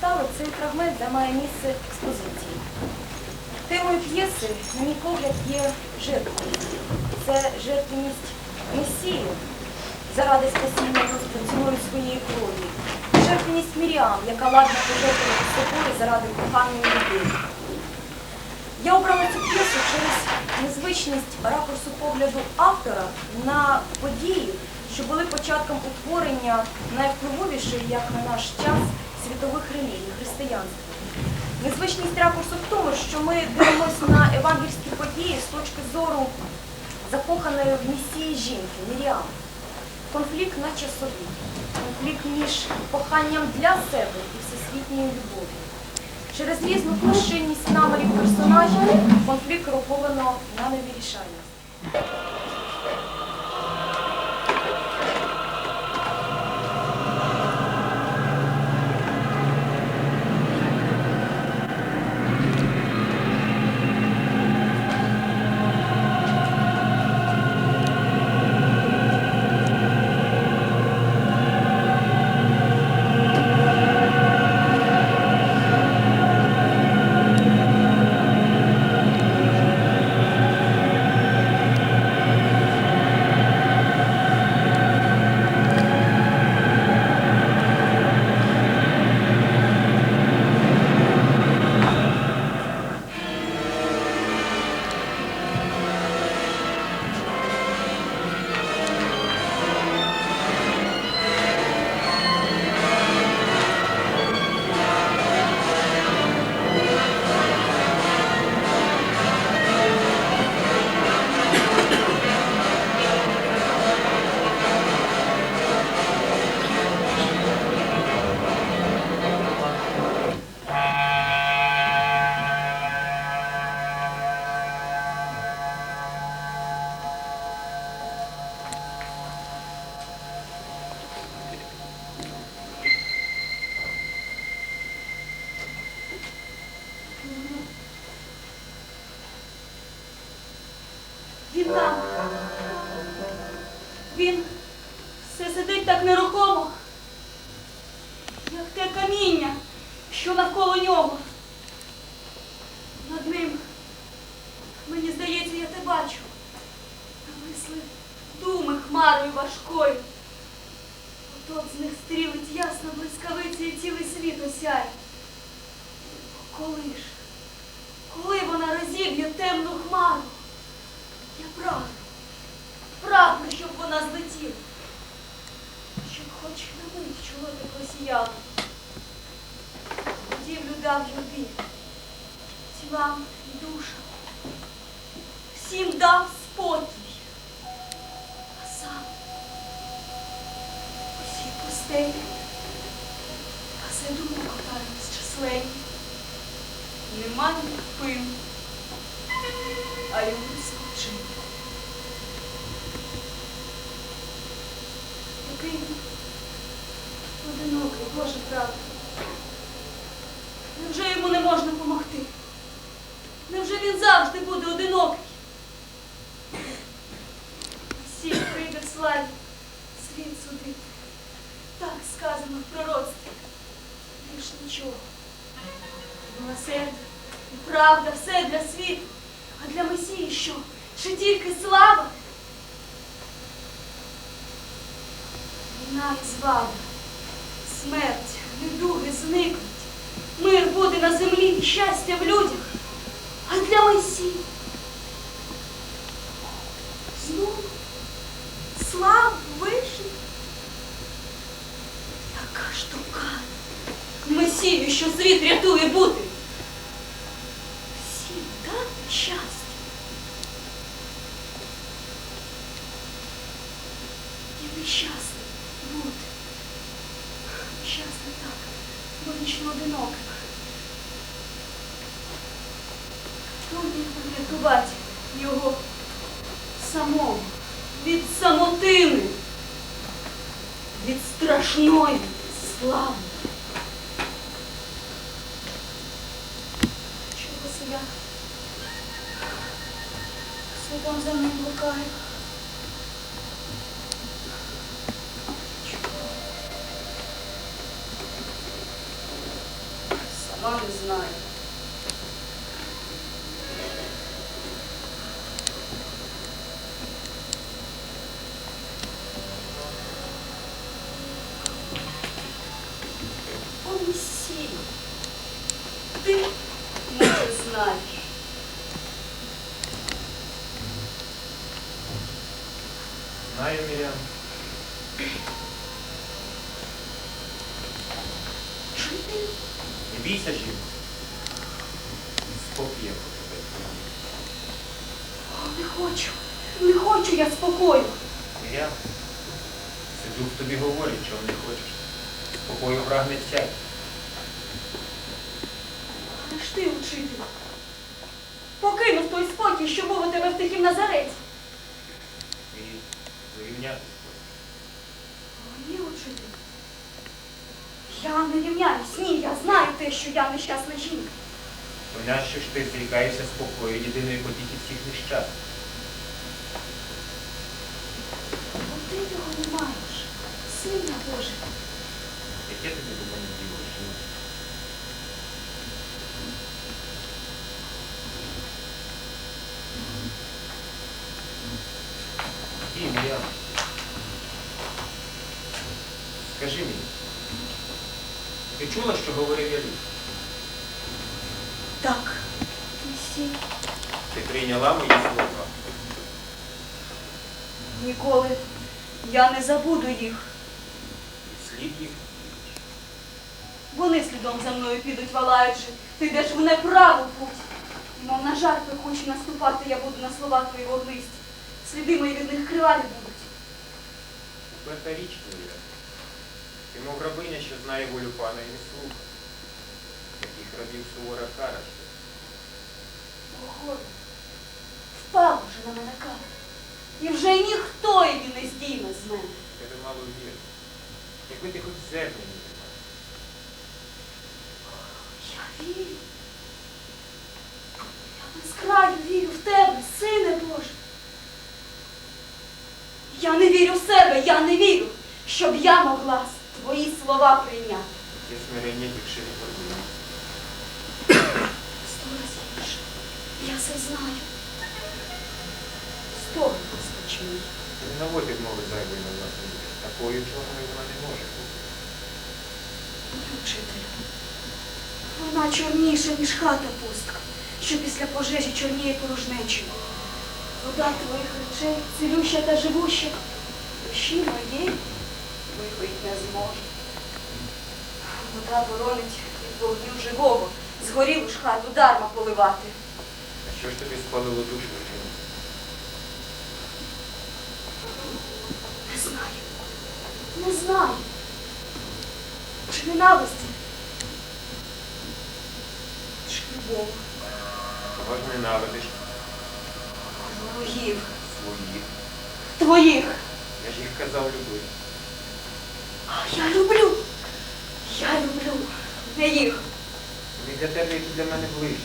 вистави цей фрагмент займає місце експозиції. Темою п'єси, на мій погляд, є жертвність. Це жертвність Месії заради спасіння ціною своєї крові. Жертвність Міріам, яка ладна пожертвувати собою заради коханої людини. Я обрала цю п'єсу через незвичність ракурсу погляду автора на події, що були початком утворення найвпливовішої, як на наш час, світових релігій християнства. Незвичність ракурсу в тому, що ми дивимося на евангельські події з точки зору закоханої в місії жінки Міріам. Конфлікт на часові, конфлікт між коханням для себе і всесвітньою любов'ю. Через різну площинність намірів персонажів конфлікт роковано на невирішальність. Він все сидить так нерухомо, як те каміння, що навколо нього. Над ним, мені здається, я те бачу. Нависли думи хмарою важкою. От з них стрілить ясна блискавиця і цілий світ осяє. Коли ж, коли вона розіб'є темну хмару? Я прагну, прагну, щоб вона злетіла, щоб хоч на мить чоло так просіяло. Будівлю дав любі, тілам і душам, всім дав спокій, а сам усі а думок копають численні. Нема ні пил, а скочив. Який він одинокий, Боже правда. Невже йому не можна помогти? Невже він завжди буде одинокий? Всі прийде славі, світ судити. Так сказано в пророцтві. Більш нічого. Милосердя і правда, все для світу. А для Месії що? Чи тільки слава? Війна і звада, смерть, недуги зникнуть. Мир буде на землі і щастя в людях. А для Месії? Месію, що світ рятує бути. Всім дати щастя. І нещасний бути. Нещасний так, бо вічно одиноким. Хто міг врятувати його самого від самотини, від страшної слави? Себе світом за ним блукаю? Сама не знаю. Не бійся, жінко. Спокій. Не хочу, не хочу я спокою. Мірян, це дух тобі говорить, чого не хочеш. Спокою прагне всяк. Але ж ти, учитель, покинув той спокій, що був у тебе в тихім Назареті. І зрівняти. О, ні, учитель. Я не рівняюсь, ні, я знаю те, що я нещасна жінка. То нащо ж ти зрікаєшся спокою єдиної потіки всіх нещастих? Бо ти його не маєш, сина Боже. Яке тобі до мене діло, жінко? І, Мірян. Скажи мені, ти чула, що говорив я люд? Так, Ти прийняла мої слова. ніколи я не забуду їх. І слід їх. Вони слідом за мною підуть, валаючи. Ти йдеш в неправу путь. І мов на жаль, пекучі наступати я буду на слова твої вогнисті. Сліди мої від них криваві будуть. Уперта річ твоя. Ти мов рабиня, що знає волю пана і не слуха. Таких рабів сувора кара. Ого, впала вже на мене кара. І вже ніхто її не здійме з мене. Тебе мало віри. Якби ти хоч зерня не мав. Я вірю. Я без краю вірю в тебе, сине Боже. Я не вірю в себе, я не вірю, щоб я могла твої слова прийняти. Є смирення більше не гордині. Сто разів більше. Я все знаю. Сто мені. Не наводив мови зайвої на власну душу. Такою чорною вона не може бути. Ні, Учителю. Вона чорніша, ніж хата пустка, що після пожежі чорніє порожнечою. Вода твоїх речей, цілюща та живуща, душі моєї випить не зможе. Вода боронить від вогню живого, згорілу ж хату дарма поливати. А що ж тобі спалило душу, жінка? Не знаю. Не знаю. Чи ненависті? Чи любов? Кого ж ненавидиш? Ворогів. Своїх. Твоїх. Я ж їх казав любити. Я люблю. Я люблю. Не їх. Вони для тебе, як і для мене ближче.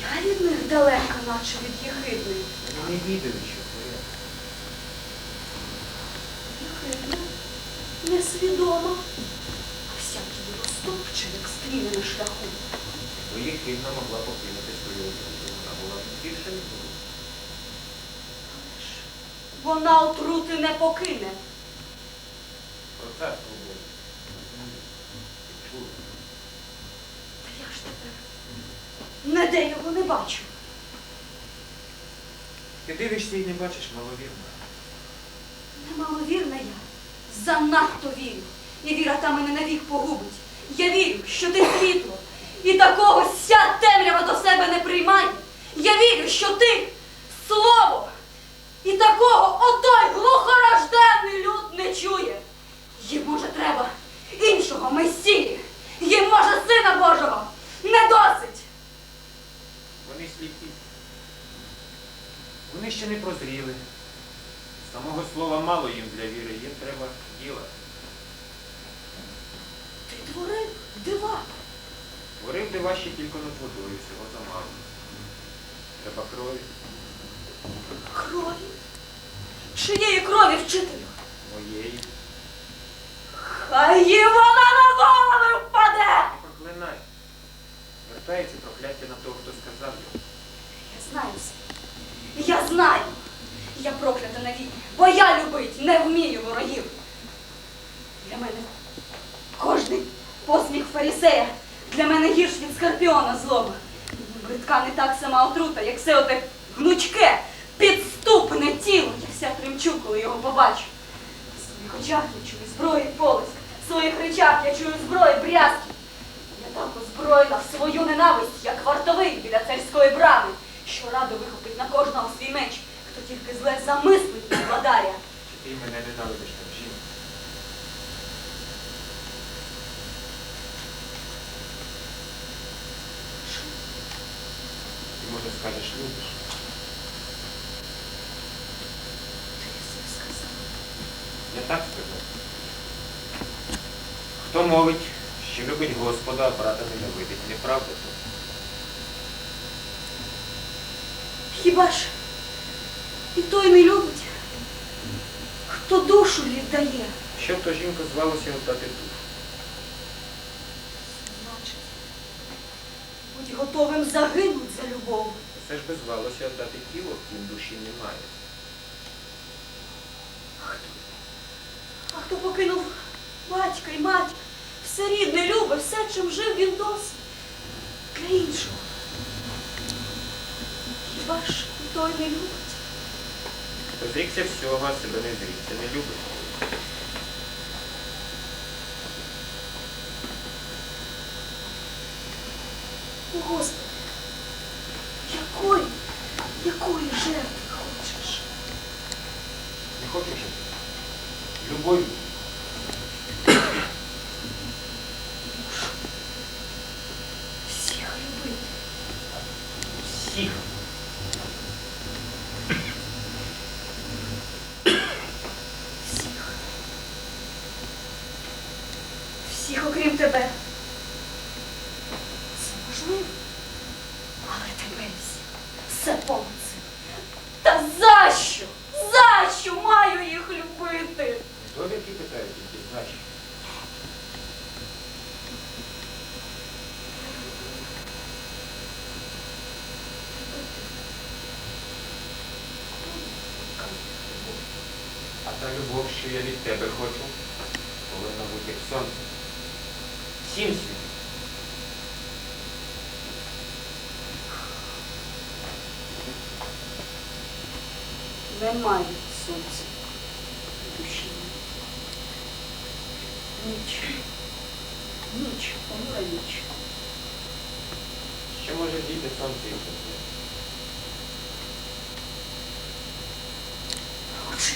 Я від них далека, наче від єхидної. Вони не відали, що твоє. Єхидна. Несвідома. А всякий розтопченик стріне на шляху. Твоїх хідна могла покинути свою. Вона була б більше не було. Вона отрути не покине. Про це говорить. Та я ж тепер ніде його не бачу. Ти дивишся і не бачиш маловірно. Немаловірна я, занадто вірю. І віра та мене навік погубить. Я вірю, що ти світло, і такого ся темрява до себе не приймає. Я вірю, що ти слово, і такого отой глухорожденний люд не чує. Їм може треба іншого месії, їм може сина Божого не досить. Вони сліпі. Вони ще не прозріли. Самого слова мало їм для віри, їм треба діла. Ти творив дива. Творив дива ще тільки над водою, всього замало. Треба крові Крові. Чиєї крові вчителю? моєї. Хай їй вона на голову впаде! Проклинай. Вертається прокляття на того, хто сказав його. Я знаю все. Я знаю. Я проклята навік, бо я любить не вмію ворогів. Для мене кожний посміх фарісея для мене гірш від скорпіона злого. Бридка не так сама отрута, як все оте гнучке, підступне тіло. Я вся тремчу, коли його побачу. В своїх очах я чую зброї полиск, в своїх речах я чую зброї брязки. Я так озброєна в свою ненависть, як вартовий біля царської брами, що радо вихопить на кожного свій меч, хто тільки зле замислить на владаря. Чи ти мене ненавидиш там жінка? Ти може скажеш любиш? Ти все сказав. Я так сказав. Хто мовить, що любить Господа, а брата ненавидить, неправда то. Хіба ж і той не любить, хто душу віддає? Що б то жінка звалося віддати душу? Значить, будь готовим загинуть за любов. Це ж би звалося віддати тіло, ким душі немає. А хто покинув батька і матір, все рідне, любе, все, чим жив він досі, для іншого. Хіба ж той не любить? Зрікся всього, а себе не зрікся, не любить. О, Господи, якої, якої жертви хочеш? Не хочу жити. Любов'ю. Всіх любити. Всіх. Всіх. Всіх, окрім тебе. Це можливо. Але тебе всі. Все помиться. Та за що? За що маю їх любити? Довідки питають, які значить. А та любов, що я від тебе хочу, повинна бути як сонце. Всім світом. Немає сонця в душі. Ніч. Ніч, понура ніч. Що може діти сонце і тепло? Чи,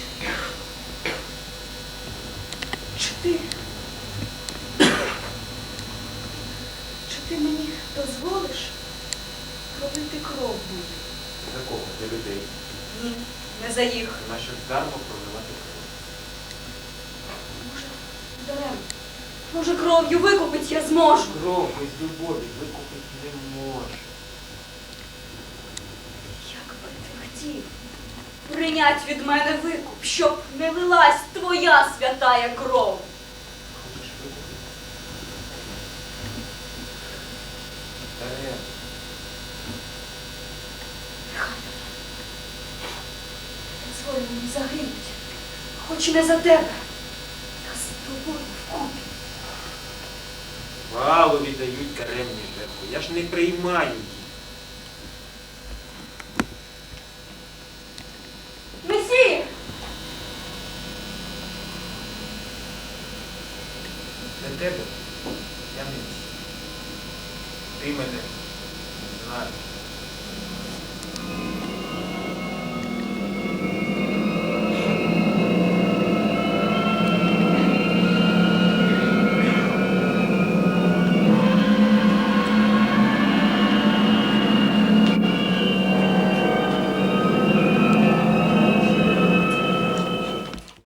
чи ти? Чи ти мені дозволиш робити кров мою? За кого? За людей. Ні, не за їх. Нащо дармо проливати кров? Може, дарем. Може, кров'ю викупить я зможу. Кров без любові викупити не може. Як би ти хотів прийнять від мене викуп, щоб не лилась твоя святая кров. Хочеш викупити? Нехай. Дозволь мені загинуть, хоч не за тебе, та з тобою вкупі. Валу віддають даремні жертви. Я ж не приймаю їх. Месія! Для тебе я не місць. Ти мене знаєш.